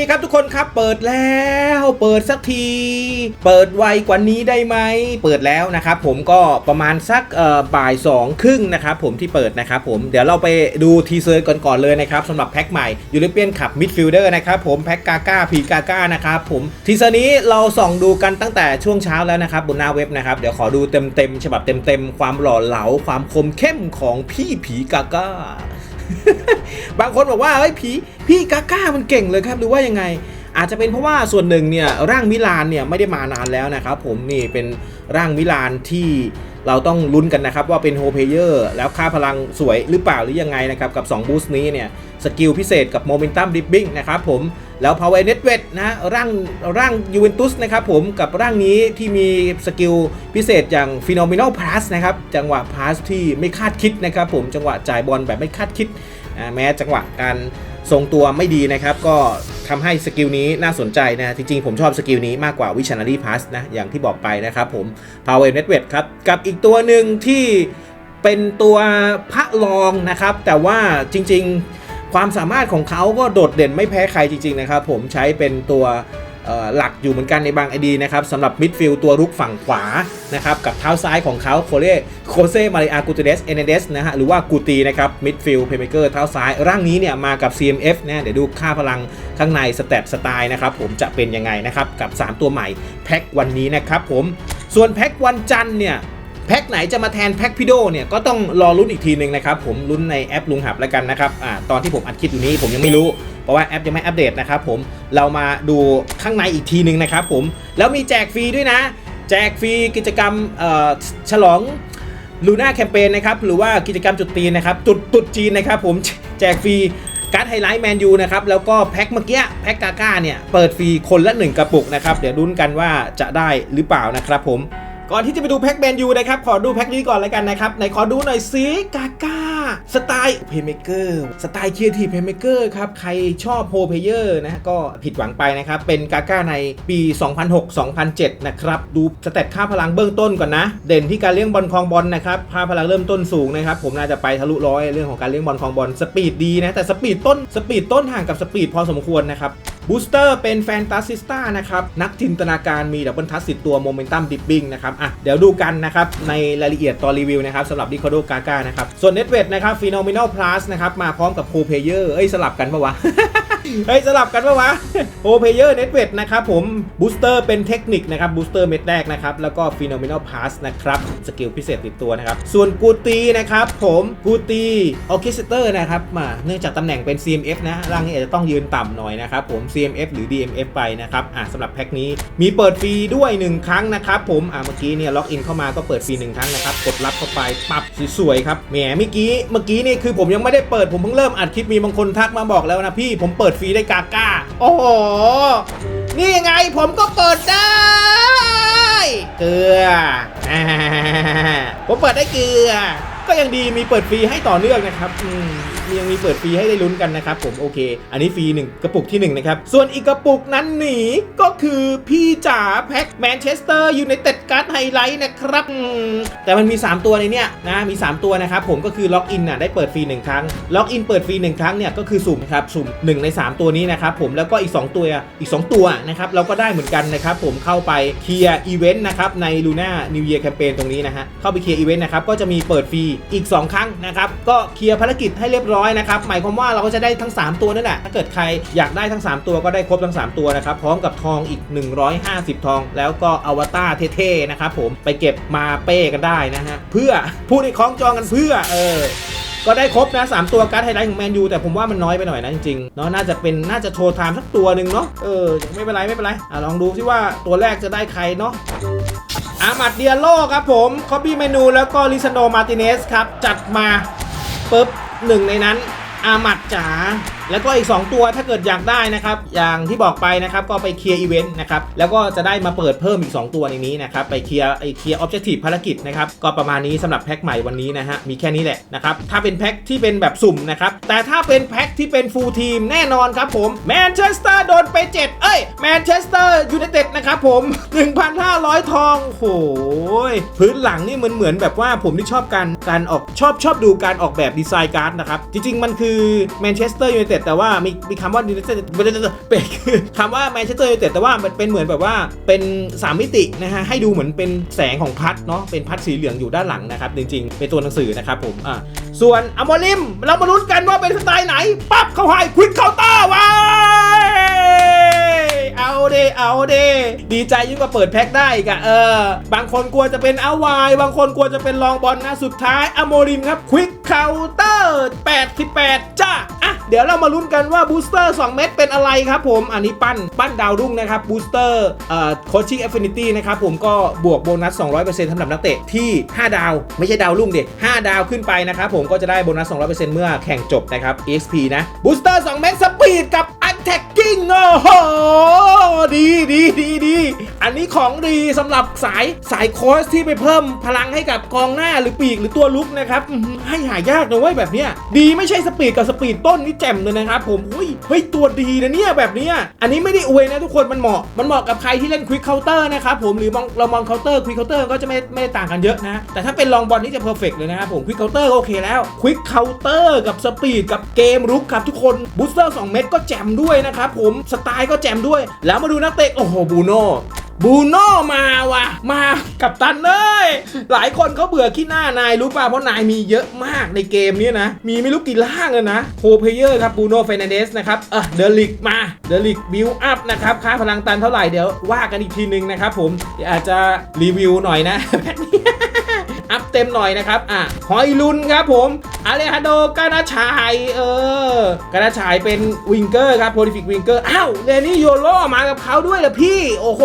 ดีครับทุกคนครับ เปิดแล้ว เปิดสักที เปิดไวกว่านี้ได้ไหม เปิดแล้วนะครับผมก็ประมาณสักบ่ายสองครึ่งนะครับผมที่เปิดนะครับผมเดี๋ยวเราไปดูทีเซอร์ก่อนๆเลยนะครับสำหรับแพ็คใหม่ยูริเปียนขับมิดฟิลเดอร์นะครับผมแพ็คกาก้าพีกาก้านะครับผมทีเซอร์นี้เราส่องดูกันตั้งแต่ช่วงเช้าแล้วนะครับบนหน้าเว็บนะครับเดี๋ยวขอดูเต็มๆฉบับเต็มๆความหล่อเหลาความคมเข้มของพี่ผีกาก้า บางคนบอกว่าเฮ้ยผีพี่กาก้ามันเก่งเลยครับหรือว่ายังไง อาจจะเป็นเพราะว่าส่วนหนึ่งเนี่ยร่างมิลานเนี่ยไม่ได้มานานแล้วนะครับผมนี่เป็นร่างมิลานที่เราต้องลุ้นกันนะครับว่าเป็นโฮเพเยอร์แล้วค่าพลังสวยหรือเปล่าหรือยังไงนะครับกับ 2 บูสต์นี้เนี่ยสกิลพิเศษกับโมเมนตัมดิ b บิ้งนะครับผม แล้วพาวเวอร์เน็ตเวทนะร่างร่างยูเวนตุสนะครับผมกับร่างนี้ที่มีสกิลพิเศษอย่างฟิโนเมน a ลพาสนะครับจังหวะพาสที่ไม่คาดคิดนะครับผมจังหวะจ่ายบอลแบบไม่คาดคิด แม้จังหวะการทรงตัวไม่ดีนะครับ ก็ทำให้สกิลนี้น่าสนใจนะ จริงๆ ผมชอบสกิลนี้มากกว่า Visionary Pass นะ อย่างที่บอกไปนะครับผม Power Network ครับ กับอีกตัวหนึ่งที่เป็นตัวพระรองนะครับ แต่ว่าจริง ๆ ความสามารถของเขาก็โดดเด่นไม่แพ้ใครจริงๆนะครับผมใช้เป็นตัวหลักอยู่เหมือนกันในบางไอดีนะครับสำหรับมิดฟิลด์ตัวรุกฝั่งขวานะครับกับเท้าซ้ายของเขาโคเล่โคเซมาริอากูติเดสเอเนเดสนะฮะหรือว่ากูตีนะครับมิดฟิลด์เพย์เมเกอร์เท้าซ้าย ร่างนี้เนี่ยมากับ CMF นะเดี๋ยวดูค่าพลังข้างในสเตตสไตล์นะครับผมจะเป็นยังไงนะครับกับ 3 ตัวใหม่แพ็ควันนี้นะครับผมส่วนแพ็ควันจันทร์เนี่ย แพ็คไหนจะมาแทนแพ็คพิโดเนี่ยก็ต้องรอลุ้นอีกทีหนึ่งนะครับผมลุ้นในแอปลุงหับแล้วกันนะครับอ่าตอนที่ผมอัดคลิปอยู่นี้ผมยังไม่รู้ เพราะว่าแอปยังไม่อัปเดตนะครับผมเรามาดูข้างในอีกทีหนึ่งนะครับผมแล้วมีแจกฟรีด้วยนะ แจกฟรีกิจกรรมเอ่อฉลองลูน่าแคมเปญนะครับหรือว่ากิจกรรมจุดตีนนะครับจุดตุดจีนนะครับผมแจกฟรีการ์ดไฮไลท์แมนยูนะครับแล้วก็แพ็คเมื่อกี้แพ็คกาก้าเนี่ยเปิดฟรีคนละ 1 กระปุกนะครับเดี๋ยวดุนกันว่าจะได้หรือเปล่านะครับผม ก่อนที่จะไปดูแพ็คแมนยูนะครับ ขอดูแพ็คนี้ก่อนเลยกันนะครับไหนขอดูหน่อยซิกาก้าสไตล์เพย์เมเกอร์สไตล์เคียร์ทีเพย์เมเกอร์ครับ ใครชอบโฮเพเยอร์นะก็ผิดหวังไปนะครับ เป็นกาก้าในปี 2006-2007 นะครับ ดูสเตตค่าพลังเบื้องต้นก่อนนะ เด่นที่การเลี้ยงบอลคลองบอลนะครับค่าพลังเริ่มต้นสูงนะครับ ผมน่าจะไปทะลุร้อยเรื่องของการเลี้ยงบอลคลองบอลสปีดดีนะแต่สปีดต้นสปีดต้นห่างกับสปีดพอสมควรนะครับ บูสเตอร์เป็นแฟนตาซิสตานะครับ นักจินตนาการมีดับเบิลทัสสิตัวโมเมนตัมดิ b บิ้งนะครับอะเดี๋ยวดูกันนะครับ ในรายละเอียดตอนรีวิวนะครับสำหรับดิคโดกาก้านะครับ ส่วนเน็ตเวทนะครับฟีโนมิน a ลพลัสนะครับ มาพร้อมกับโคเพเยอร์เอ้ย สลับกันปะวะเฮ้ยสลับกันปะวะโอเพเยอร์เน็ตเวทนะครับผมบูสเตอร์เป็นเทคนิคนะครับบูสเตอร์เม็ดแรกนะครับ แล้วก็ฟีโนเมน a ลพลัสนะครับ สกิลพิเศษติดตัวนะครับ ส่วนกูตีนะครับผมกูตีออเคสเตอร์นะครับมาเนื่องจากตำแหน่งเป็น CMF นะร่างนี้อาจจะต้องยืนต่ำหน่อยนะครับผม CMF หรือ DMF ไปนะครับอะสำหรับแพ็คนี้มีเปิดฟรีด้วย 1 ครั้งนะครับผมอะเมื่อกี้เนี่ยล็อกอินเข้ามาก็เปิดฟรี1ครั้งนะครับกดรับเข้าไปปับสวยๆครับแหมเมื่อกี้เมื่อกี้นี่คือผมยังไม่ได้เปิดผมเพิ่งเริ่มอัดคลิปมีบางคนทักมาบอกแล้วนะพี่ผมเปิดฟรีได้กาก้าโอ้โหนี่ไงผมก็เปิดได้เกลือผมเปิดได้เกลือ ก็ยังดีมีเปิดฟรีให้ต่อเนื่องนะครับอืม ยังมีเปิดฟรีให้ได้ลุ้นกันนะครับผมโอเค อันนี้ฟรีหนึ่งกระปุกที่หนึ่งนะครับ ส่วนอีกกระปุกนั้นหนีก็คือพี่จ๋าแพ็คแมนเชสเตอร์ยูไนเต็ดการ์ดไฮไลท์นะครับ แต่มันมี 3 ตัวในเนี้ยนะมี 3 ตัวนะครับผมก็คือล็อกอินน่ะได้เปิดฟรี1ครั้งล็อกอินเปิดฟรี1ครั้งเนี่ยก็คือสุ่มครับสุ่ม1ใน 3 ตัวนี้นะครับผมแล้วก็อีก 2 ตัวอีก 2 ตัวนะครับเราก็ได้เหมือนกันนะครับผมเข้าไปเคลียร์อีเวนต์นะครับใน Luna New Year Campaign ตรงนี้นะฮะเข้าไปเคลียร์อีเวนต์นะครับก็จะมีเปิดฟรีอีก 2 ครั้งนะครับก็เคลียร์ภารกิจให้เรียบร้อยนะครับหมายความว่าเราก็จะได้ทั้ง 3 ตัวนั่นแหละถ้าเกิดใครอยากได้ทั้ง 3 ตัวก็ได้ครบทั้ง 3 ตัวนะครับพร้อมกับทองอีก 150 ทอง แล้วก็อวตารเท่ๆนะครับผมไปเก็บมาเป้กันได้นะฮะเพื่อผู้ที่คล้องจองกันเพื่อเออก็ได้ครบนะ3ตัวการ์ดไฮไลท์ของแมนยูแต่ผมว่ามันน้อยไปหน่อยนะจริงๆเนาะน่าจะเป็นน่าจะโชว์ไทม์สักตัวหนึ่งเนาะเออไม่เป็นไรไม่เป็นไรอะลองดูซิว่าตัวแรกจะได้ใครเนาะอามัดเดียโลครับผมคอปปี้เมนูแล้วก็ลิซานโดมาติเนสครับ จัดมาปุ๊บ หนึ่งในนั้นอามัดจ๋าแล้วก็อีก 2 ตัวถ้าเกิดอยากได้นะครับ อย่างที่บอกไปนะครับก็ไปเคลียร์อีเวนต์นะครับ แล้วก็จะได้มาเปิดเพิ่มอีก 2 ตัวในนี้นะครับ ไปเคลียร์ไอเคลียร์ออบเจกตีฟภารกิจนะครับ ก็ประมาณนี้สำหรับแพ็คใหม่วันนี้นะฮะ มีแค่นี้แหละนะครับ ถ้าเป็นแพ็คที่เป็นแบบสุ่มนะครับ แต่ถ้าเป็นแพ็คที่เป็นฟูลทีมแน่นอนครับผมแมนเชสเตอร์โดนไป 7 เอ้ยแมนเชสเตอร์ยูไนเต็ดนะครับผม 1,500 ทองโอ้โหพื้นหลังนี่เหมือนเหมือนแบบว่าผมที่ชอบการการออกชอบชอบดูการออกแบบดีไซน์การ์ดนะครับจริงๆมันคือแมนเชสเตอร์ยูไนเต็ดแต่ว่ามีมีคำว่า United เป็นคือคำว่า Manchester United แต่ว่ามันเป็นเหมือนแบบว่าเป็นสามมิตินะฮะให้ดูเหมือนเป็นแสงของพัดเนาะเป็นพัดสีเหลืองอยู่ด้านหลังนะครับจริงๆ เป็นตัวหนังสือนะครับผมอ่าส่วนอมอลิมเรามาลุ้นกันว่าเป็นสไตล์ไหนปั๊บเข้าให้ควิกเคาน์เตอร์ไว้เอาเดเอาเดดีใจยิ่งกว่าเปิดแพ็คได้กะเออ บางคนกลัวจะเป็นอาวาย บางคนกลัวจะเป็นลองบอลนะ สุดท้ายอโมริมครับ ควิกเคาน์เตอร์ 88 จ้า เดี๋ยวเรามาลุ้นกันว่าบูสเตอร์2เม็ดเป็นอะไรครับผม อันนี้ปั้นปั้นดาวรุ่งนะครับบูสเตอร์เอ่อโคชชิ่งแอฟฟินิตี้นะครับผมก็บวกโบนัส 200%สำหรับนักเตะที่ 5 ดาว ไม่ใช่ดาวรุ่งเด็5ดาวขึ้นไปนะครับผมก็จะได้โบนัส 200%เมื่อแข่งจบนะครับ EXP นะบูสเตอร์2เม็ดสปีดกับ attacking โอ้โหดีดีดีดี อันนี้ของดีสำหรับสายสายโค้ชที่ไปเพิ่มพลังให้กับกองหน้าหรือปีกหรือตัวลุกนะครับให้หายากนะเว้ยแบบเนี้ยดีไม่ใช่สปีดกับสปีดต้นนี่แจ่มเลยนะครับผมเฮ้ยเฮ้ยตัวดีนะเนี่ยแบบเนี้ยอันนี้ไม่ได้อวยนะทุกคนมันเหมาะมันเหมาะกับใครที่เล่นควิกเคาน์เตอร์นะครับผมหรือมองเรามองเคาน์เตอร์ควิกเคาน์เตอร์ก็จะไม่ไม่ต่างกันเยอะนะ แต่ถ้าเป็นลองบอลนี่จะเพอร์เฟกเลยนะครับผมควิกเคาน์เตอร์ก็โอเคแล้วควิกเคาน์เตอร์กับสปีดกับเกมรุกครับทุกคนบูสเตอร์2เม็ดก็แจ่มด้วยนะครับผมสไตล์ก็แจ่มด้วย แล้วมาดูนักเตะโอ้โหบูโน บูโน่มาว่ะ มากับตันเลยหลายคนเขาเบื่อขี้หน้านายรู้ป่ะเพราะนายมีเยอะมากในเกมนี้นะ มีไม่รู้กี่ล่างเลยนะโคเพเยอร์ครับบูโน่เฟนเดสนะครับเออเดลิกมาเดลิกบิวอัพนะครับค่าพลังตันเท่าไหร่เดี๋ยวว่ากันอีกทีนึงนะครับผมอาจจะรีวิวหน่อยนะแบบนี้อัพเต็มหน่อยนะครับ อะ หอยลุนครับผม อาเลฮาโดกานาชายเออกานาชายเป็นวิงเกอร์ครับโพลิฟิกวิงเกอร์อ้าวเรนี่โยโรมากับเขาด้วยเหรอพี่ โอ้โห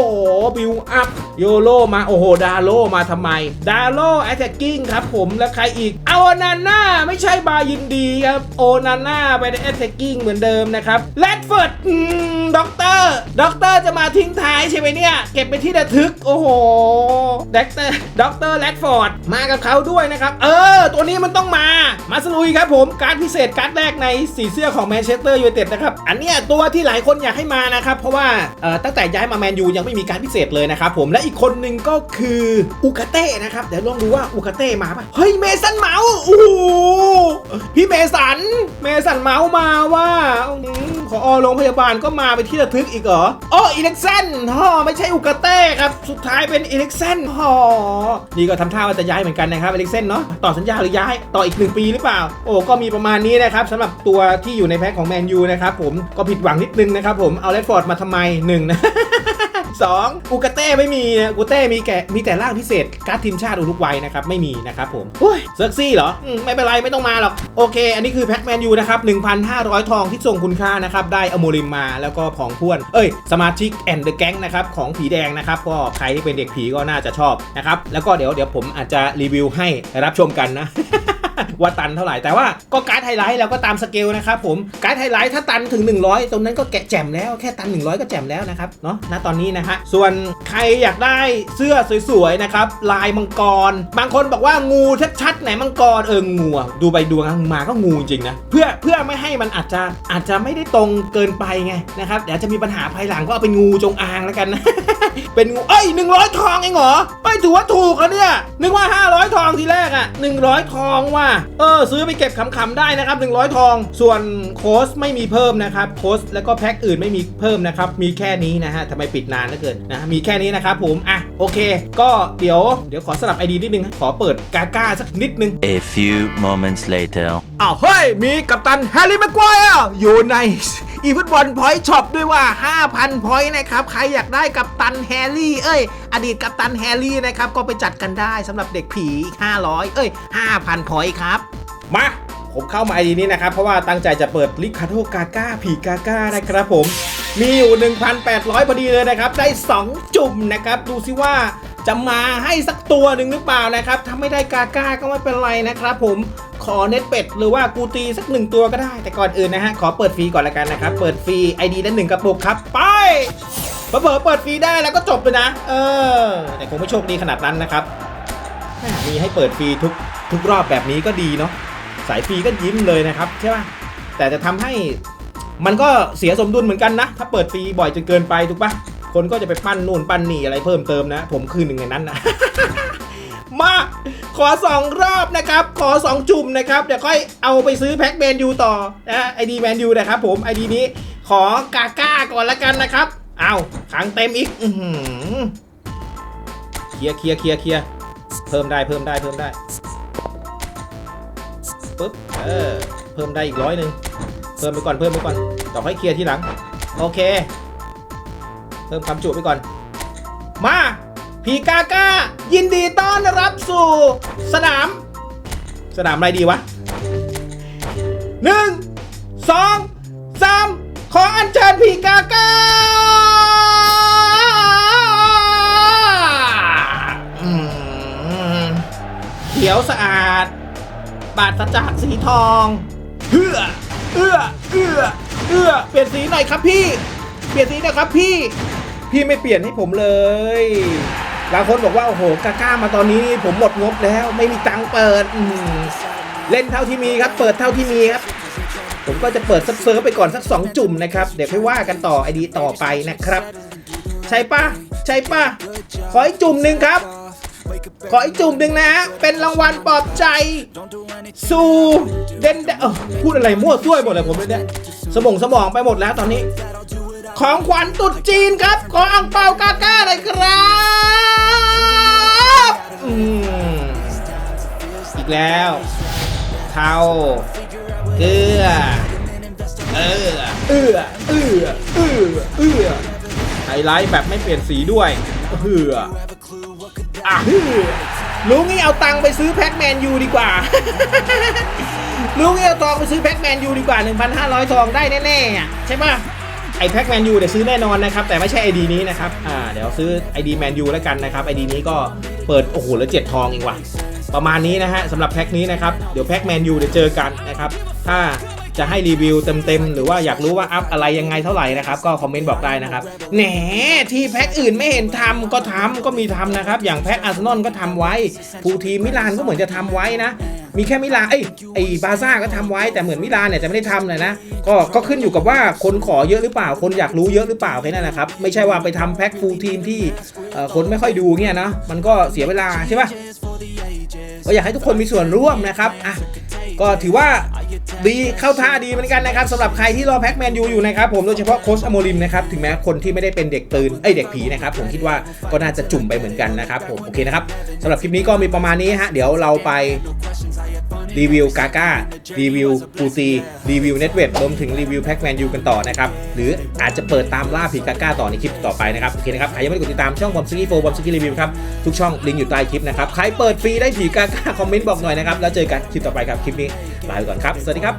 บิวอัพโยโรมา โอ้โห ดาโลมาทำไม ดาโลแอตแทกกิ้งครับผมแล้วใครอีกเอานาน่าไม่ใช่ ยินดีครับ โอนาน่าไปในแอตแทกกิ้งเหมือนเดิมนะครับแรดเฟิร์ดด็อกเตอร์ด็อกเตอร์จะมาทิ้งท้ายใช่ไหมเนี่ย เก็บไปที่ระทึก โอ้โหด็อกเตอร์ด็อกเตอร์แรดฟอร์ดมากับเขาด้วยนะครับ เออ ตัวนี้มันต้องมา มาสลุยครับผมการดพิเศษการ์ดแรกในสีเสื้อของแมนเชสเตอร์ยูไนเต็ดนะครับ อันเนี้ยตัวที่หลายคนอยากให้มานะครับ เพราะว่าเอ่อตั้งแต่ย้ายมาแมนยูยังไม่มีการพิเศษเลยนะครับผมและอีกคนหนึ่งก็คืออุกาเต้นะครับเดี๋ยวลองดูว่าอุกาเต้มาป่ะเฮ้ยเมสันเมาส์โอ้โหพี่เมสัน เมสันเมาส์มาว่าอืมขอโรงพยาบาลก็มาไปที่ระทึกอีกเหรออ๋ออีเล็กเซนฮ่อไม่ใช่อุกาเต้ครับ สุดท้ายเป็นอีเล็กเซนฮ่อนี่ก็ทำท่าว่าจะย้ายเหมือนกันนะครับอีเล็กเซนเนาะต่อสัญญาหรือย้ายต่ออีกหนึ่งปีหรือเปล่า โอ้ก็มีประมาณนี้นะครับสำหรับตัวที่อยู่ในแพ็คของแมนยูนะครับผมก็ผิดหวังนิดนึงนะครับผมเอาเลดฟอร์ดมาทำไมหนึ่งนะ สองอุกาเต้ไม่มีนะอุกาเต้มีแก่มีแต่ร่างพิเศษการ์ดทีมชาติอุรุกวัยนะครับไม่มีนะครับผมโอ้ยเซิร์กซี่เหรออืมไม่เป็นไรไม่ต้องมาหรอกโอเค อันนี้คือแพ็คแมนยูนะครับ1,500 ทองที่ส่งคุณค่านะครับได้อโมริมมาแล้วก็ผองพ่วน เอ้ย สมาชิกแอนเดอะแก๊งนะครับของผีแดงนะครับก็ใครที่เป็นเด็กผีก็น่าจะชอบนะครับแล้วก็เดี๋ยวเดี๋ยวผมอาจจะรีวิวให้รับชมกันนะ ว่าตันเท่าไหร่ แต่ว่าก็การ์ดไฮไลท์เราก็ตามสเกลนะครับผมการ์ดไฮไลท์ถ้าตันถึง 100 ตรงนั้นก็แกะแจ่มแล้วแค่ตัน 100 ก็แจ่มแล้วนะครับเนาะณตอนนี้นะฮะส่วนใครอยากได้เสื้อสวยๆนะครับลายมังกร บางคนบอกว่างูชัดๆไหนมังกรเอองูดูใบดวงมาก็งูจริงนะเพื่อเพื่อไม่ให้มันอาจจะอาจจะไม่ได้ตรงเกินไปไงนะครับเดี๋ยวจะมีปัญหาภายหลังก็เอาเป็นงูจงอางแล้วกันนะเป็นงูเอ้ย100ทองเองเหรอไม่ถือว่าถูกอะเนี่ยนึกว่า500ทองทีแรกอะ100ทองว่ะเออ ซื้อไปเก็บขำๆได้นะครับ 100 ทอง ส่วนโค้สไม่มีเพิ่มนะครับโค้สแล้วก็แพ็คอื่นไม่มีเพิ่มนะครับ มีแค่นี้นะฮะทำไมปิดนานเหลือเกินนะมีแค่นี้นะครับผม อะ โอเค ก็เดี๋ยว เดี๋ยวขอสลับไอดีนิดนึง ขอเปิดกาก้าสักนิดนึง A few moments later. อ้าวเฮ้ย มีกัปตันแฮร์รี่แม็กควายอยู่ในอีฟุตบอลพอยต์ช็อปด้วยว่า 5,000พอยต์นะครับ ใครอยากได้กัปตันแฮร์รี่ เอ้ย อดีตกัปตันแฮร์รี่นะครับ ก็ไปจัดกันได้สำหรับเด็กผี 500 เอ้ย 5,000พอยต์ครับ มาผมเข้ามาไอดีนี้นะครับ เพราะว่าตั้งใจจะเปิดลิคาโดกาก้าผีกาก้านะครับผม มีอยู่ 1,800 พอดีเลยนะครับ ได้ 2 จุ่มนะครับ ดูซิว่าจะมาให้สักตัวหนึ่งหรือเปล่านะครับ ถ้าไม่ได้กาก้าก็ไม่เป็นไรนะครับผม ขอเน็ตเป็ดหรือว่ากูตีสักหนึ่งตัวก็ได้ แต่ก่อนอื่นนะฮะ ขอเปิดฟรีก่อนละกันนะครับ เปิดฟรี ID ได้หนึ่งกระปุกครับไปเผลอเปิดฟรีได้แล้วก็จบเลยนะ เออ แต่คงไม่โชคดีขนาดนั้นนะครับ มีให้เปิดฟรีทุกทุกรอบแบบนี้ก็ดีเนาะสายฟรีก็ยิ้มเลยนะครับใช่ป่ะแต่จะทำให้มันก็เสียสมดุลเหมือนกันนะ ถ้าเปิดฟรีบ่อยจนเกินไปถูกปะคนก็จะไปปั้นนู่นปั้นนี่อะไรเพิ่มเติมนะ ผมคือหนึ่งในนั้นนะ มา ขอสองรอบนะครับ ขอสองจุ่มนะครับ เดี๋ยวค่อยเอาไปซื้อแพ็คแมนยูต่อนะไอดีแมนยูนะครับผมไอดีนี้ขอกาก้าก่อนละกันนะครับเอาขังเต็มอีกอืเคลียร์เคลียร์เคลียร์เคลียร์เพิ่มได้เพิ่มได้เพิ่มได้ปึ๊บเออเพิ่มได้อีกร้อยหนึ่งเพิ่มไปก่อนเพิ่มไปก่อนต่อค่อยเคลียร์ทีหลัง โอเค เพิ่มความจุไปก่อน มา พีกาก้า ยินดีต้อนรับสู่ สนาม สนามอะไรดีวะหนึ่งสองสามขออัญเชิญพีกาก้าเขียวสะอาด บาดสะจากสีทองเอื้อเอื้อเอื้อเอื้อเปลี่ยนสีหน่อยครับพี่ เปลี่ยนสีหน่อยครับพี่ พี่ไม่เปลี่ยนให้ผมเลย บางคนบอกว่าโอ้โหกาก้ามาตอนนี้ผมหมดงบแล้ว ไม่มีตังเปิดเล่นเท่าที่มีครับ เปิดเท่าที่มีครับ ผมก็จะเปิดซับเซิร์ฟไปก่อนสักสองจุ่มนะครับ เดี๋ยวค่อยว่ากันต่อไอดีต่อไปนะครับ ใช่ปะใช่ปะขออีกจุ่มหนึ่งครับ ขออีกจุ่มหนึ่งนะเป็นรางวัลปลอบใจ สู่เด่นเดอพูดอะไรมั่วซั่วหมดเลยผมเลยเนี่ยสมองสมองไปหมดแล้วตอนนี้ ของขวัญตรุษจีนครับ ขออังเปากาก้าเลยครับอืมอีกแล้วเทาเกลือเออเอือเอือเอือเอือไฮไลท์แบบไม่เปลี่ยนสีด้วยเฮืออะฮือลุงนี่เอาตังค์ไปซื้อแพ็กแมนยูดีกว่าลุงนี่เอาทองไปซื้อแพ็กแมนยูดีกว่า 1,500 ทองได้แน่ๆใช่ปะ ไอแพ็กแมนยูเดี๋ยวซื้อแน่นอนนะครับ แต่ไม่ใช่ไอดีนี้นะครับ อ่า เดี๋ยวซื้อไอดีแมนยูแล้วกันนะครับไอดีนี้ก็เปิด โอ้โหแล้วเจ็ดทองเองว่ะ ประมาณนี้นะฮะสำหรับแพ็คนี้นะครับ เดี๋ยวแพ็คแมนยูเดี๋ยวเจอกันนะครับ ถ้าจะให้รีวิวเต็มๆ หรือว่าอยากรู้ว่าอัพอะไรยังไงเท่าไหร่นะครับ ก็คอมเมนต์บอกได้นะครับ แหนที่แพ็คอื่นไม่เห็นทำก็ทำก็มีทำนะครับ อย่างแพ็คอาร์เซนอลก็ทำไว้ฟูลทีมมิลานก็เหมือนจะทำไว้นะ มีแค่มิลานไอ้ยไอ้บาซ่าก็ทำไว้แต่เหมือนมิลานเนี่ยจะไม่ได้ทำเลยนะก็ก็ขึ้นอยู่กับว่าคนขอเยอะหรือเปล่า คนอยากรู้เยอะหรือเปล่าแค่นั้นนะครับ ไม่ใช่ว่าไปทำแพ็คฟูลทีมที่คนไม่ค่อยดูเงี้ยนะมันก็เสียเวลาใช่ปะก็อยากให้ทุกคนมีส่วนร่วมนะครับอะก็ถือว่าดีเข้าท่าดีเหมือนกันนะครับสำหรับใครที่รอแพ็กแมนยูอยู่นะครับผมโดยเฉพาะโค้ชอโมริมนะครับถึงแม้คนที่ไม่ได้เป็นเด็กปืนเอ้ยเด็กผีนะครับผมคิดว่าก็น่าจะจุ่มไปเหมือนกันนะครับผมโอเคนะครับสำหรับคลิปนี้ก็มีประมาณนี้ฮะเดี๋ยวเราไป รีวิวกาก้ารีวิวปูซีรีวิวเน็ตเวทรวมถึงรีวิวแพ็กแมนยูกันต่อนะครับ หรืออาจจะเปิดตามล่าผีกาก้าต่อในคลิปต่อไปนะครับ โอเคนะครับ ใครยังไม่ได้กดติดตามช่องบอมสกี้โฟบอมสกี้รีวิวครับ ทุกช่องลิงก์อยู่ใต้คลิปนะครับ ใครเปิดฟรีได้ผีกาก้าคอมเมนต์บอกหน่อยนะครับ แล้วเจอกันคลิปต่อไปครับ คลิปนี้ลาไปก่อนครับ สวัสดีครับ